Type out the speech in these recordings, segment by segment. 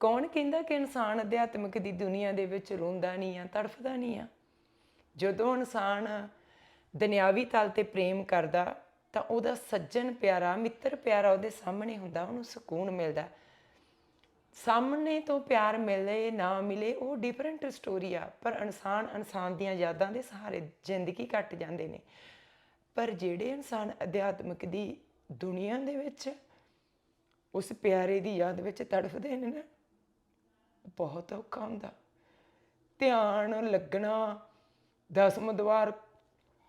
ਕੌਣ ਕਹਿੰਦਾ ਕਿ ਇਨਸਾਨ ਅਧਿਆਤਮਿਕ ਦੀ ਦੁਨੀਆ ਦੇ ਵਿੱਚ ਰੋਂਦਾ ਨਹੀਂ ਆ, ਤੜਫਦਾ ਨਹੀਂ ਆ? ਜਦੋਂ ਇਨਸਾਨ ਦੁਨਿਆਵੀ ਤਲ ਤੇ ਪ੍ਰੇਮ ਕਰਦਾ, ਤਾਂ ਉਹਦਾ ਸੱਜਣ ਪਿਆਰਾ, ਮਿੱਤਰ ਪਿਆਰਾ ਉਹਦੇ ਸਾਹਮਣੇ ਹੁੰਦਾ, ਉਹਨੂੰ ਸਕੂਨ ਮਿਲਦਾ। ਸਾਹਮਣੇ ਤੋਂ ਪਿਆਰ ਮਿਲੇ, ਨਾ ਮਿਲੇ, ਉਹ ਡਿਫਰੈਂਟ ਸਟੋਰੀ ਆ, ਪਰ ਇਨਸਾਨ ਇਨਸਾਨ ਦੀਆਂ ਯਾਦਾਂ ਦੇ ਸਹਾਰੇ ਜ਼ਿੰਦਗੀ ਕੱਟ ਜਾਂਦੇ ਨੇ। ਪਰ ਜਿਹੜੇ ਇਨਸਾਨ ਅਧਿਆਤਮਿਕ ਦੀ ਦੁਨੀਆ ਦੇ ਵਿੱਚ, ਉਸ ਪਿਆਰੇ ਦੀ ਯਾਦ ਵਿੱਚ ਤੜਫਦੇ ਨੇ ਨਾ ਬਹੁਤ ਔਖਾ ਹੁੰਦਾ। ਧਿਆਨ ਲੱਗਣਾ, ਦਸਮ ਦਵਾਰ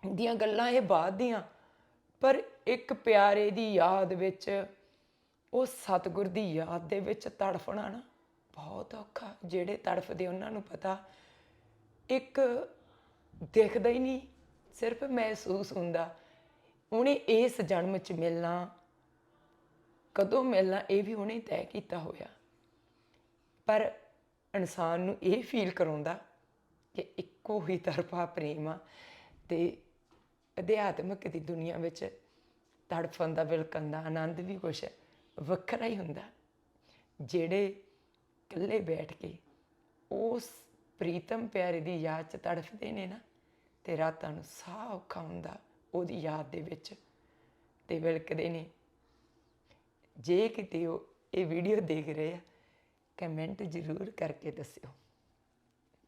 ਦੀਆਂ ਗੱਲਾਂ ਇਹ ਬਾਅਦ ਦੀਆਂ, ਪਰ ਇੱਕ ਪਿਆਰੇ ਦੀ ਯਾਦ ਵਿੱਚ, ਉਹ ਸਤਿਗੁਰ ਦੀ ਯਾਦ ਦੇ ਵਿੱਚ ਤੜਫਣਾ ਨਾ ਬਹੁਤ ਔਖਾ, ਜਿਹੜੇ ਤੜਫਦੇ ਉਹਨਾਂ ਨੂੰ ਪਤਾ, ਇੱਕ ਦਿਖਦਾ ਹੀ ਨਹੀਂ, ਸਿਰਫ ਮਹਿਸੂਸ ਹੁੰਦਾ, ਉਹਨੇ ਇਸ ਜਨਮ 'ਚ ਮਿਲਣਾ, ਕਦੋਂ ਮਿਲਣਾ, ਇਹ ਵੀ ਉਹਨੇ ਤੈਅ ਕੀਤਾ ਹੋਇਆ। ਪਰ ਇਨਸਾਨ ਨੂੰ ਇਹ ਫੀਲ ਕਰਾਉਂਦਾ ਕਿ ਇੱਕੋ ਹੀ ਤਰਫਾ ਪ੍ਰੇਮ ਆ ਤੇ ਅਧਿਆਤਮਕ ਦੀ ਦੁਨੀਆ ਵਿੱਚ ਤੜਫਣ ਦਾ ਵਿਲਕਣ ਦਾ ਆਨੰਦ ਵੀ ਕੁਛ ਵੱਖਰਾ ਹੀ ਹੁੰਦਾ। ਜਿਹੜੇ ਇਕੱਲੇ ਬੈਠ ਕੇ ਉਸ ਪ੍ਰੀਤਮ ਪਿਆਰੇ ਦੀ ਯਾਦ 'ਚ ਤੜਫਦੇ ਨੇ ਨਾ, ਤੇ ਰਾਤਾਂ ਨੂੰ ਸਾਹ ਔਖਾ ਹੁੰਦਾ ਉਹਦੀ ਯਾਦ ਦੇ ਵਿੱਚ ਤੇ ਵਿਲਕਦੇ ਨੇ। ਜੇ ਕਿਤੇ ਉਹ ਇਹ ਵੀਡੀਓ ਦੇਖ ਰਹੇ ਆ ਕਮੈਂਟ ਜ਼ਰੂਰ ਕਰਕੇ ਦੱਸਿਓ